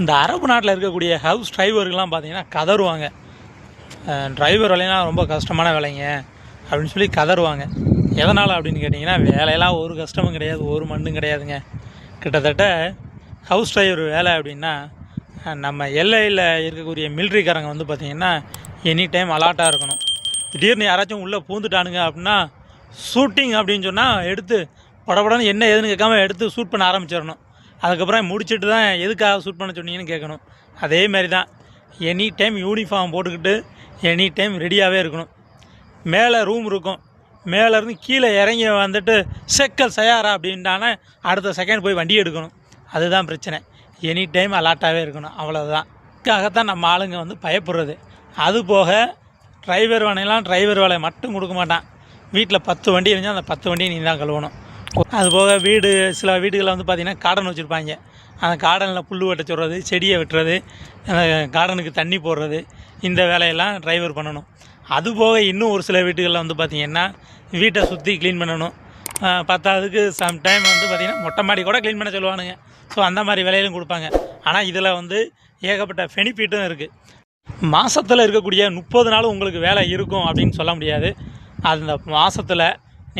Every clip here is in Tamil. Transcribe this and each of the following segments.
இந்த அரபு நாட்டில் இருக்கக்கூடிய ஹவுஸ் டிரைவர்கள்லாம் பார்த்தீங்கன்னா கதருவாங்க. டிரைவர் வேலையெல்லாம் ரொம்ப கஷ்டமான வேலைங்க. அப்படின்னு சொல்லி கதருவாங்க. எதனால் அப்படின்னு கேட்டிங்கன்னா வேலையெல்லாம் ஒரு கஷ்டமும் கிடையாது ஒரு மண்ணும் கிடையாதுங்க. கிட்டத்தட்ட ஹவுஸ் டிரைவர் வேலை அப்படின்னா நம்ம எல்லையில் இருக்கக்கூடிய மிலிட்ரிக்காரங்க வந்து பார்த்திங்கன்னா எனி டைம் அலாட்டாக இருக்கணும். திடீர்னு யாராச்சும் உள்ளே பூந்துட்டானுங்க அப்படின்னா ஷூட்டிங் அப்படின்னு சொன்னால் எடுத்து படப்படன்னு என்ன ஏதுன்னு கேட்காம எடுத்து ஷூட் பண்ண ஆரம்பிச்சிடணும். அதுக்கப்புறம் முடிச்சுட்டு தான் எதுக்காக ஷூட் பண்ண சொன்னீங்கன்னு கேட்கணும். அதே மாதிரி தான் எனி டைம் யூனிஃபார்ம் போட்டுக்கிட்டு எனி டைம் ரெடியாகவே இருக்கணும். மேலே ரூம் இருக்கும். மேலேருந்து கீழே இறங்கி வந்துட்டு செக்கல் சயாரா அப்படின்ட்டானே அடுத்த செகண்ட் போய் வண்டி எடுக்கணும். அதுதான் பிரச்சனை. எனி டைம் அலாட்டாகவே இருக்கணும். அவ்வளோதான் இதுக்காகத்தான் நம்ம ஆளுங்க வந்து பயப்படுறது. அது போக டிரைவர் வேலையெல்லாம் டிரைவர் வேலையை மட்டும் கொடுக்க மாட்டான். வீட்டில் பத்து வண்டி இருந்தால் அந்த பத்து வண்டியை நீ தான் கழுவணும். அது போக வீடு சில வீடுகளில் வந்து பார்த்திங்கன்னா கார்டன் வச்சுருப்பாங்க. அந்த கார்டனில் புல் வெட்ட சொல்கிறது செடியை வெட்டுறது அந்த கார்டனுக்கு தண்ணி போடுறது இந்த வேலையெல்லாம் டிரைவர் பண்ணணும். அதுபோக இன்னும் ஒரு சில வீட்டுகளில் வந்து பார்த்திங்கன்னா வீட்டை சுற்றி க்ளீன் பண்ணணும். பத்தாவதுக்கு பத்தாவதுக்கு சம்டைம் வந்து பார்த்திங்கன்னா மொட்டை மாடி கூட க்ளீன் பண்ண சொல்லுவானுங்க. ஸோ அந்த மாதிரி வேலையிலும் கொடுப்பாங்க. ஆனால் இதில் வந்து ஏகப்பட்ட பெனிஃபிட்டும் இருக்குது மாதத்தில் இருக்கக்கூடிய முப்பது நாள் உங்களுக்கு வேலை இருக்கும் அப்படின்னு சொல்ல முடியாது. அந்த மாதத்தில்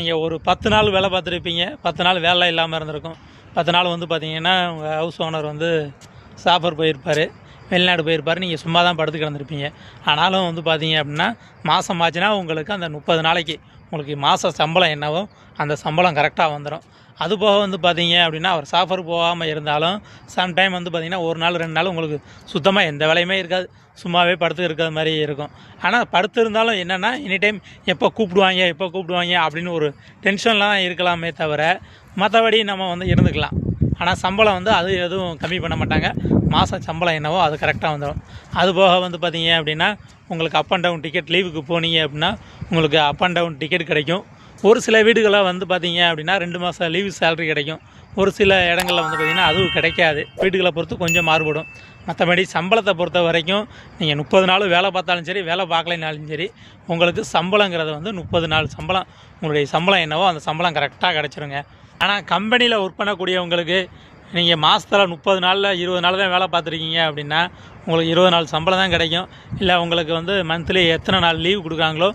நீங்கள் ஒரு பத்து நாள் வேலை பார்த்துருப்பீங்க. பத்து நாள் வேலை இல்லாமல் இருந்திருக்கும். பத்து நாள் வந்து பார்த்தீங்கன்னா உங்கள் ஹவுஸ் ஓனர் வந்து சாஃபர் போயிருப்பார். வெளிநாடு போயிருப்பார். நீங்கள் சும்மா தான் படுத்து கிடந்திருப்பீங்க ஆனாலும் வந்து பார்த்தீங்க அப்படின்னா மாதம் ஆச்சுன்னா உங்களுக்கு அந்த முப்பது நாளைக்கு உங்களுக்கு மாத சம்பளம் என்னவோ அந்த சம்பளம் கரெக்டாக வந்துடும் அது போக வந்து பார்த்தீங்க அப்படின்னா அவர் சாஃபர் போகாமல் இருந்தாலும் சம்டைம் வந்து பார்த்திங்கன்னா ஒரு நாள் ரெண்டு நாள் உங்களுக்கு சுத்தமாக எந்த வேலையுமே இருக்காது. சும்மாவே படுத்து இருக்கிற மாதிரி இருக்கும். ஆனால் படுத்து இருந்தாலும் என்னென்னா எனி டைம் எப்போ கூப்பிடுவாங்க எப்போ கூப்பிடுவாங்க அப்படின்னு ஒரு டென்ஷன்லாம் இருக்கலாமே தவிர மற்றபடி நம்ம வந்து இருந்துக்கலாம். ஆனால் சம்பளம் வந்து அது எதுவும் கம்மி பண்ண மாட்டாங்க. மாதம் சம்பளம் என்னவோ அது கரெக்டாக வந்துடும் அது போக வந்து பார்த்தீங்க அப்படின்னா உங்களுக்கு அப் அண்ட் டவுன் டிக்கெட் லீவுக்கு போனீங்க அப்படின்னா உங்களுக்கு அப் அண்ட் டவுன் டிக்கெட் கிடைக்கும். ஒரு சில வீடுகளில் வந்து பார்த்தீங்க அப்படின்னா ரெண்டு மாதம் லீவு சேலரி கிடைக்கும். ஒரு சில இடங்களில் வந்து பார்த்திங்கன்னா அதுவும் கிடைக்காது. வீடுகளை பொறுத்து கொஞ்சம் மாறுபடும். மற்றபடி சம்பளத்தை பொறுத்த வரைக்கும் நீங்கள் முப்பது நாள் வேலை பார்த்தாலும் சரி வேலை பார்க்கலைனாலும் சரி உங்களுக்கு சம்பளங்கிறது வந்து முப்பது நாள் சம்பளம். உங்களுடைய சம்பளம் என்னவோ அந்த சம்பளம் கரெக்டாக கிடச்சிருங்க. ஆனால் கம்பெனியில் ஒர்க் பண்ணக்கூடியவங்களுக்கு நீங்கள் மாதத்தில் முப்பது நாளில் இருபது நாள் தான் வேலை பார்த்துருக்கீங்க அப்படின்னா உங்களுக்கு இருபது நாள் சம்பளம் தான் கிடைக்கும். இல்லை உங்களுக்கு வந்து மந்த்லி எத்தனை நாள் லீவ் கொடுக்குறாங்களோ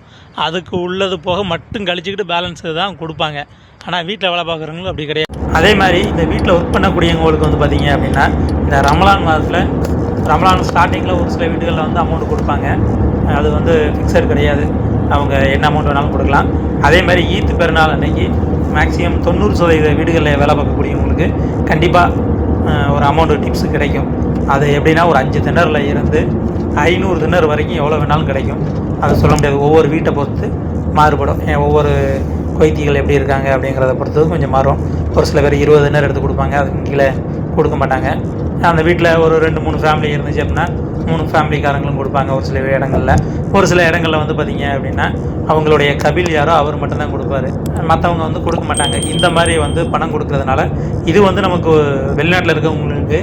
அதுக்கு உள்ளது போக மட்டும் கழிச்சிக்கிட்டு பேலன்ஸ் தான் கொடுப்பாங்க. ஆனால் வீட்டில் வேலை பார்க்குறவங்களும் அப்படி கிடையாது. அதே மாதிரி இந்த வீட்டில் ஒர்க் பண்ணக்கூடியவங்களுக்கு வந்து பார்த்தீங்க அப்படின்னா இந்த ரமலான் மாதத்தில் ரமலான் ஸ்டார்டிங்கில் ஒரு சில வீடுகளில் வந்து அமௌண்ட் கொடுப்பாங்க. அது வந்து ஃபிக்ஸட் கிடையாது. அவங்க என்ன அமௌண்ட் வேணாலும் கொடுக்கலாம். அதே மாதிரி ஈத்து பெருநாள் அன்னைக்கு மேக்ஸிமம் தொண்ணூறு சதவீத வீடுகளில் வேலை பார்க்கக்கூடியவங்களுக்கு கண்டிப்பாக ஒரு அமௌண்ட்டு டிப்ஸ் கிடைக்கும். அது எப்படின்னா ஒரு அஞ்சு திணறில் இருந்து ஐநூறு திணறு வரைக்கும் எவ்வளோ வேணாலும் கிடைக்கும். அதை சொல்ல முடியாது. ஒவ்வொரு வீட்டை பொறுத்து மாறுபடும். ஏன் ஒவ்வொரு கொய்த்திகள் எப்படி இருக்காங்க அப்படிங்கிறத பொறுத்தது கொஞ்சம் மாறும். ஒரு சில பேர் இருபது திணறு எடுத்து கொடுப்பாங்க. அதுக்கு கீழே கொடுக்க மாட்டாங்க. அந்த வீட்டில் ஒரு ரெண்டு மூணு ஃபேமிலி இருந்துச்சு அப்படின்னா மூணு ஃபேமிலிக்காரங்களும் கொடுப்பாங்க ஒரு சில இடங்களில். ஒரு சில இடங்களில் வந்து பார்த்தீங்க அப்படின்னா அவங்களுடைய கபில் யாரோ அவர் மட்டும்தான் கொடுப்பாரு. மற்றவங்க வந்து கொடுக்க மாட்டாங்க. இந்த மாதிரி வந்து பணம் கொடுக்கறதுனால இது வந்து நமக்கு வெளிநாட்டில் இருக்கவங்களுக்கு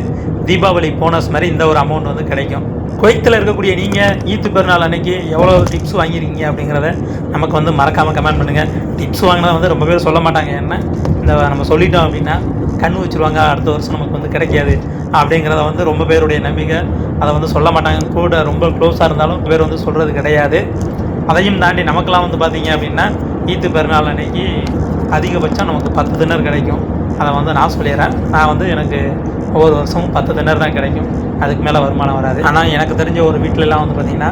தீபாவளி போனஸ் மாதிரி இந்த ஒரு அமௌண்ட் வந்து கிடைக்கும். குவைத்தில் இருக்கக்கூடிய நீங்கள் ஈத்து பெருநாள் அன்னைக்கு எவ்வளோ டிப்ஸ் வாங்கியிருக்கீங்க அப்படிங்கிறத நமக்கு வந்து மறக்காமல் கமெண்ட் பண்ணுங்கள் டிப்ஸ் வாங்கினா வந்து ரொம்ப பேர் சொல்ல மாட்டாங்க. என்ன? இந்த நம்ம சொல்லிட்டோம் அப்படின்னா கண் வச்சுருவாங்க அடுத்த வருஷம் நமக்கு வந்து கிடைக்காது அப்படிங்கிறத வந்து ரொம்ப பேருடைய நம்பிக்கை. அதை வந்து சொல்ல மாட்டாங்க. கூட ரொம்ப க்ளோஸாக இருந்தாலும் பேர் வந்து சொல்கிறது கிடையாது. அதையும் தாண்டி நமக்கெல்லாம் வந்து பார்த்தீங்க அப்படின்னா ஈத்து பெருநாள் அன்னைக்கு அதிகபட்சம் நமக்கு பத்து திணர் கிடைக்கும். அதை வந்து நான் சொல்லிடுறேன். நான் வந்து எனக்கு ஒவ்வொரு வருஷமும் பத்து திணர் தான் கிடைக்கும். அதுக்கு மேலே வருமானம் வராது. ஆனால் எனக்கு தெரிஞ்ச ஒரு வீட்டிலலாம் வந்து பார்த்திங்கன்னா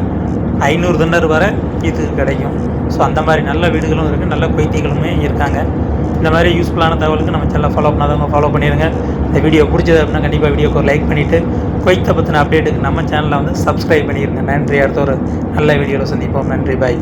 ஐநூறு திணர் வரை ஈத்துக்கு கிடைக்கும். ஸோ அந்த மாதிரி நல்ல வீடுகளும் இருக்குது நல்ல கொய்த்திகளுமே இருக்காங்க. இந்த மாதிரி யூஸ்ஃபுல்லான தகவலுக்கு நம்ம சேனலை ஃபாலோ பண்ணாதவங்க ஃபாலோ பண்ணிடுங்க இந்த வீடியோ பிடிச்சது அப்படின்னா கண்டிப்பாக வீடியோக்கு ஒரு லைக் பண்ணிவிட்டு கொய்த்தை பற்றின அப்டேட்டுக்கு நம்ம சேனலை வந்து சப்ஸ்கிரைப் பண்ணிடுங்க நன்றி. அடுத்த ஒரு நல்ல வீடியோவில் சந்திப்போம். நன்றி. பாய்